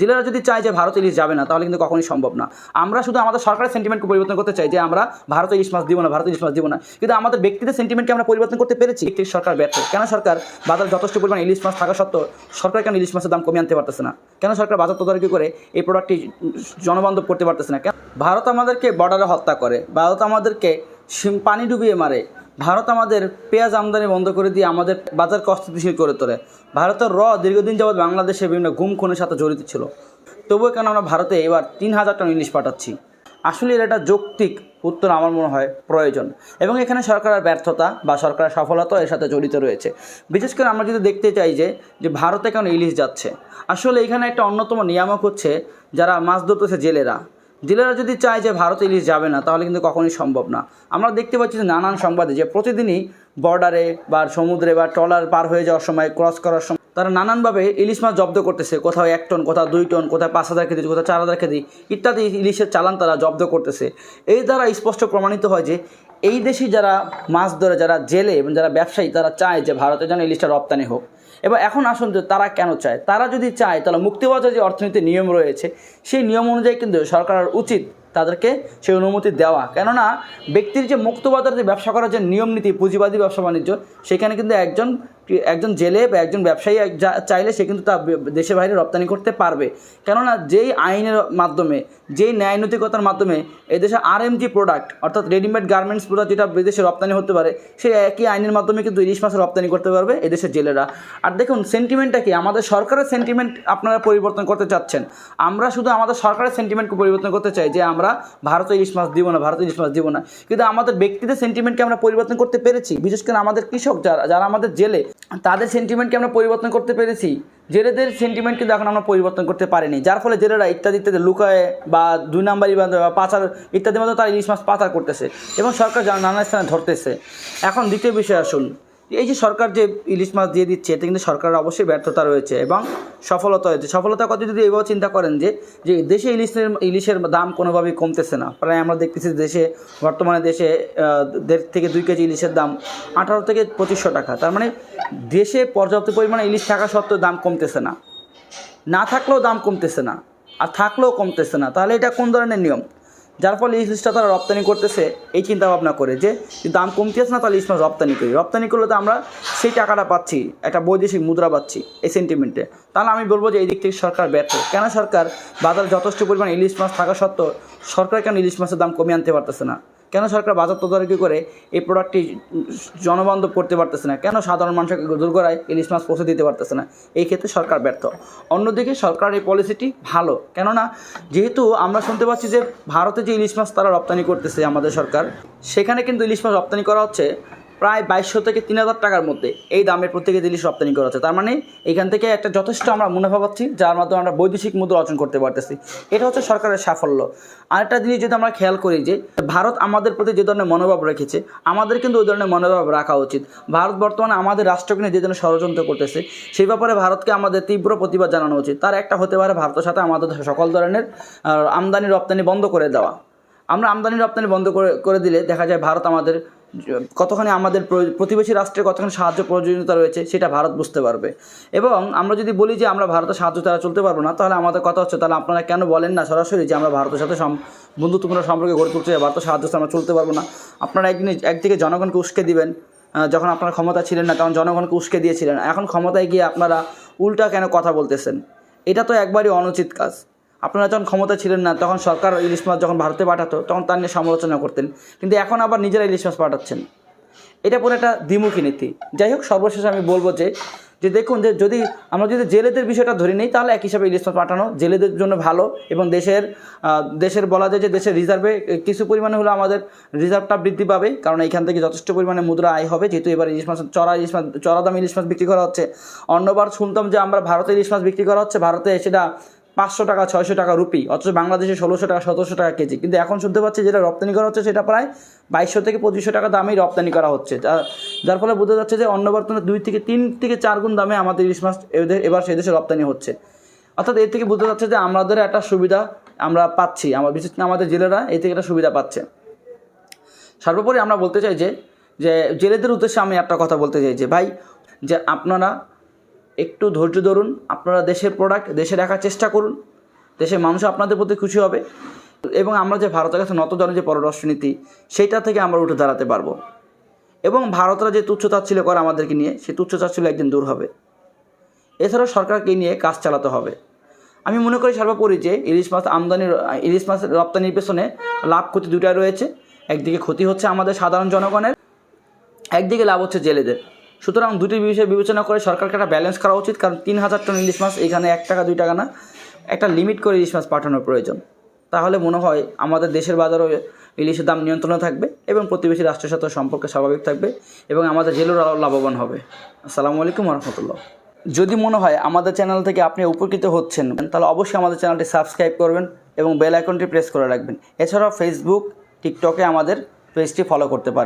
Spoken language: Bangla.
জেলেরা যদি চায় যে ভারত ইলিশ যাবে না, তাহলে কিন্তু কখনোই সম্ভব না। আমরা শুধু আমাদের সরকারের সেন্টিমেন্টকে পরিবর্তন করতে চাই যে আমরা ভারত ইলিশ মাছ দিব না, ভারত ইলিশ মাছ দিব না। কিন্তু আমাদের ব্যক্তিদের সেন্টিমেন্টকে আমরা পরিবর্তন করতে পেরেছি। একটি সরকার ব্যর্থ। কেন সরকার বাজারে যথেষ্ট পরিমাণ ইলিশ মাছ থাকা সত্ত্বেও সরকার কেন ইলিশ মাছের দাম কমিয়ে আনতে পারতেছে না? কেন সরকার বাজার তদারকি করে এই প্রোডাক্টটি জনবান্ধব করতে পারতেছে না? কেন? ভারত আমাদেরকে বর্ডারে হত্যা করে। ভারত আমাদেরকে পানি ডুবিয়ে মারে। ভারত আমাদের পেঁয়াজ আমদানি বন্ধ করে দিয়ে আমাদের বাজারকে অস্থিতিশীল করে তোলে। ভারতের র দীর্ঘদিন যাবৎ বাংলাদেশে বিভিন্ন গুম খুনের সাথে জড়িত ছিল। তবুও কেন আমরা ভারতে এবার তিন হাজার টন ইলিশ পাঠাচ্ছি। আসলে এর একটা যৌক্তিক উত্তর আমার মনে হয় প্রয়োজন। এবং এখানে সরকারের ব্যর্থতা বা সরকারের সফলতা এর সাথে জড়িত রয়েছে। বিশেষ করে আমরা যদি দেখতে চাই যে যে ভারতে কেন ইলিশ যাচ্ছে? আসলে এখানে একটা অন্যতম নিয়ামক হচ্ছে যারা মাছ ধরতেছে জেলেরা। জেলেরা যদি চায় যে ভারতে ইলিশ যাবে না, তাহলে কিন্তু কখনোই সম্ভব না। আমরা দেখতে পাচ্ছি যে নানান সংবাদে যে প্রতিদিনই বর্ডারে বা সমুদ্রে বা ট্রলার পার হয়ে যাওয়ার সময়, ক্রস করার সময় তারা নানানভাবে ইলিশ মাছ জব্দ করতেছে। কোথাও এক টন, কোথাও দুই টন, কোথাও পাঁচ হাজার কেজি, কোথাও চার হাজার কেজি ইত্যাদি ইলিশের চালান তারা জব্দ করতেছে। এই দ্বারা স্পষ্ট প্রমাণিত হয় যে এই দেশে যারা মাছ ধরে, যারা জেলে এবং যারা ব্যবসায়ী, তারা চায় যে ভারতের যেন ইলিশটা রপ্তানি হোক। এবার এখন আসুন যে তারা কেন চায়? তারা যদি চায়, তাহলে মুক্তিবাজার যে অর্থনীতির নিয়ম রয়েছে, সেই নিয়ম অনুযায়ী কিন্তু সরকারের উচিত তাদেরকে সেই অনুমতি দেওয়া। কেননা, ব্যক্তির যে মুক্তবাজার যে ব্যবসা করার যে নিয়ম নীতি, পুঁজিবাদী ব্যবসা বাণিজ্য, সেখানে কিন্তু একজন একজন জেলে বা একজন ব্যবসায়ী চাইলে সে কিন্তু তা দেশের বাইরে রপ্তানি করতে পারবে। কেননা যেই আইনের মাধ্যমে, যেই ন্যায়নৈতিকতার মাধ্যমে এদেশে আর এম জি প্রোডাক্ট অর্থাৎ রেডিমেড গার্মেন্টস প্রোডাক্ট যেটা বিদেশে রপ্তানি হতে পারে সেই একই আইনের মাধ্যমে কিন্তু ইলিশ মাছ রপ্তানি করতে পারবে এদেশের জেলেরা। আর দেখুন সেন্টিমেন্টটা কি? আমাদের সরকারের সেন্টিমেন্ট আপনারা পরিবর্তন করতে চাচ্ছেন। আমরা শুধু আমাদের সরকারের সেন্টিমেন্টকে পরিবর্তন করতে চাই যে আমরা ভারতে ইলিশ মাছ দিব না, ভারতে ইলিশ মাছ দিব না। কিন্তু আমাদের ব্যক্তিদের সেন্টিমেন্টকে আমরা পরিবর্তন করতে পেরেছি। বিশেষ করে আমাদের কৃষক যারা যারা আমাদের জেলে তাদের সেন্টিমেন্টকে আমরা পরিবর্তন করতে পেরেছি। জেলেদের সেন্টিমেন্ট কিন্তু এখন আমরা পরিবর্তন করতে পারিনি। যার ফলে জেলেরা ইত্যাদি ইত্যাদি লুকায় বা দুই নাম্বারি বা পাচার ইত্যাদির মধ্যে তারা ইলিশ মাছ পাচার করতেছে এবং সরকার নানা স্থানে ধরতেছে। এখন দ্বিতীয় বিষয় আসুন এই যে সরকার যে ইলিশ মাছ দিয়ে দিচ্ছে, এতে কিন্তু সরকারের অবশ্যই ব্যর্থতা রয়েছে এবং সফলতা হয়েছে। সফলতার কথা যদি এইভাবে চিন্তা করেন যে যে দেশে ইলিশের ইলিশের দাম কোনোভাবেই কমতেছে না। প্রায় আমরা দেখতেছি দেশে, বর্তমানে দেশে দেড় থেকে দুই কেজি ইলিশের দাম আঠারো থেকে পঁচিশশো টাকা। তার মানে দেশে পর্যাপ্ত পরিমাণে ইলিশ থাকা সত্ত্বেও দাম কমতেছে না। না থাকলেও দাম কমতেছে না। আর থাকলেও কমতেছে না। তাহলে এটা কোন ধরনের নিয়ম? যার ফলে ইলিশটা তারা রপ্তানি করতেছে, এই চিন্তা ভাবনা করে যে দাম কমতেছে না, তাহলে ইলিশ মাছ রপ্তানি করি। রপ্তানি করলে তো আমরা সেই টাকাটা পাচ্ছি, একটা বৈদেশিক মুদ্রা পাচ্ছি এই সেন্টিমেন্টে তাহলে আমি বলব যে এই দিক থেকে সরকার ব্যর্থ। কেন সরকার বাজারে যথেষ্ট পরিমাণ ইলিশ মাছ থাকা সত্ত্বেও সরকার কেন ইলিশ মাছের দাম কমিয়ে আনতে পারতেছে না? কেন সরকার বাজার তদারকি করে এই প্রোডাক্টটি জনবান্ধব করতে পারতেছে না? কেন সাধারণ মানুষকে দূর করায় ইলিশ মাছ পৌঁছে দিতে পারতেছে না? এই ক্ষেত্রে সরকার ব্যর্থ। অন্যদিকে সরকার এই পলিসিটি ভালো। কেননা যেহেতু আমরা শুনতে পাচ্ছি যে ভারতে যে ইলিশ মাছ তারা রপ্তানি করতেছে আমাদের সরকার, সেখানে কিন্তু ইলিশ মাছ রপ্তানি করা হচ্ছে প্রায় বাইশশো থেকে তিন হাজার টাকার মধ্যে এই দামের প্রত্যেকে জিনিস রপ্তানি করা হচ্ছে। তার মানে এখান থেকে একটা যথেষ্ট আমরা মুনাফা পাচ্ছি, যার মাধ্যমে আমরা বৈদেশিক মুদ্রা অর্জন করতে পারতেছি। এটা হচ্ছে সরকারের সাফল্য। আরেকটা জিনিস যদি আমরা খেয়াল করি যে, ভারত আমাদের প্রতি যে ধরনের মনোভাব রেখেছে, আমাদের কিন্তু ওই ধরনের মনোভাব রাখা উচিত। ভারত বর্তমানে আমাদের রাষ্ট্রকে নিয়ে যে ধরনের ষড়যন্ত্র করতেছে, সেই ব্যাপারে ভারতকে আমাদের তীব্র প্রতিবাদ জানানো উচিত। তার একটা হতে পারে ভারতের সাথে আমাদের সকল ধরনের আমদানি রপ্তানি বন্ধ করে দেওয়া। আমরা আমদানি রপ্তানি বন্ধ করে করে দিলে দেখা যায় ভারত আমাদের কতখানি আমাদের প্র- প্রতিবেশী রাষ্ট্রের কতখানি সাহায্য প্রয়োজনীয়তা রয়েছে সেটা ভারত বুঝতে পারবে। এবং আমরা যদি বলি যে আমরা ভারতের সাহায্য তারা চলতে পারব না, তাহলে আমাদের কথা হচ্ছে, তাহলে আপনারা কেন বলেন না সরাসরি যে আমরা ভারতের সাথে বন্ধুত্বপূর্ণ সম্পর্কে গড়ে চাই ভারতের সাহায্য আমরা চলতে পারব না। আপনারা একদিন একদিকে জনগণকে উস্কে দিবেন যখন আপনার ক্ষমতা ছিলেন না, তখন জনগণকে উস্কে দিয়েছিলেন। এখন ক্ষমতায় গিয়ে আপনারা উল্টা কেন কথা বলতেছেন? এটা তো একবারই অনুচিত কাজ। আপনারা যখন ক্ষমতা ছিলেন না, তখন সরকার ইলিশ মাছ যখন ভারতে পাঠাতো, তখন তার নিয়ে সমালোচনা করতেন। কিন্তু এখন আবার নিজেরা ইলিশ মাছ পাঠাচ্ছেন। এটা পুরো একটা দ্বিমুখী নীতি। যাই হোক, সর্বশেষে আমি বলব যে যে দেখুন, যে যদি আমরা যদি জেলেদের বিষয়টা ধরে নিই, তাহলে এক হিসাবে ইলিশ মাছ পাঠানো জেলেদের জন্য ভালো এবং দেশের দেশের বলা যায় যে দেশের রিজার্ভে কিছু পরিমাণে হলো আমাদের রিজার্ভটা বৃদ্ধি পাবে, কারণ এখান থেকে যথেষ্ট পরিমাণে মুদ্রা আয় হবে। যেহেতু এবার ইলিশ মাছ, চড়া ইলিশ মাছ, চড়া দাম ইলিশ মাছ বিক্রি করা হচ্ছে। অন্যবার শুনতাম যে আমরা ভারতে ইলিশ মাছ বিক্রি করা হচ্ছে, ভারতে সেটা পাঁচশো টাকা, ছয়শো টাকা রুপি, অথচ বাংলাদেশে ষোলোশো টাকা, সতেরোশো টাকা কেজি। কিন্তু এখন শুনতে পাচ্ছি যেটা রপ্তানি করা হচ্ছে সেটা প্রায় বাইশশো থেকে পঁচিশশো টাকা দামেই রপ্তানি করা হচ্ছে। যার ফলে বোঝা যাচ্ছে যে অন্য বর্তমানে দুই থেকে তিন থেকে চার গুণ দামে আমাদের ইলিশ মাছ এবার সেই দেশে রপ্তানি হচ্ছে। অর্থাৎ এর থেকে বোঝা যাচ্ছে যে আমাদের একটা সুবিধা আমরা পাচ্ছি, আমার বিশেষ করে আমাদের জেলেরা এই থেকে একটা সুবিধা পাচ্ছে। সর্বোপরি আমরা বলতে চাই যে জেলেদের উদ্দেশ্যে আমি একটা কথা বলতে চাই যে, ভাই, যে আপনারা একটু ধৈর্য ধরুন, আপনারা দেশের প্রোডাক্ট দেশে রাখার চেষ্টা করুন, দেশের মানুষ আপনাদের প্রতি খুশি হবে। এবং আমরা যে ভারতের কাছে নতজনের যে পররাষ্ট্রনীতি সেইটা থেকে আমরা উঠে দাঁড়াতে পারব। এবং ভারতরা যে তুচ্ছতাচ্ছিল্য করে আমাদেরকে নিয়ে, সেই তুচ্ছতাচ্ছিল্য একদিন দূর হবে। এছাড়াও সরকারকে নিয়ে কাজ চালাতে হবে। আমি মনে করি সর্বোপরি যে ইলিশ মাছ আমদানি, ইলিশ মাছ রপ্তানির পেছনে লাভ ক্ষতি দুটাই রয়েছে। একদিকে ক্ষতি হচ্ছে আমাদের সাধারণ জনগণের, একদিকে লাভ হচ্ছে জেলেদের। সুতরাং দুটি বিষয় বিবেচনা করে সরকারকে একটা ব্যালেন্স করা উচিত, কারণ তিন হাজার টন ইলিশ মাছ এখানে এক টাকা, দুই টাকা না, একটা লিমিট করে ইলিশ মাছ পাঠানোর প্রয়োজন। তাহলে মনে হয় আমাদের দেশের বাজারও ইলিশের দাম নিয়ন্ত্রণে থাকবে এবং প্রতিবেশী রাষ্ট্রের সাথে সম্পর্কে স্বাভাবিক থাকবে এবং আমাদের জেলেরা লাভবান হবে। আসসালামু আলাইকুম রহমতুল্লাহ। যদি মনে হয় আমাদের চ্যানেল থেকে আপনি উপকৃত হচ্ছেন, তাহলে অবশ্যই আমাদের চ্যানেলটি সাবস্ক্রাইব করবেন এবং বেল আইকনটি প্রেস করে রাখবেন। এছাড়াও ফেসবুক টিকটকে আমাদের পেজটি ফলো করতে পারেন।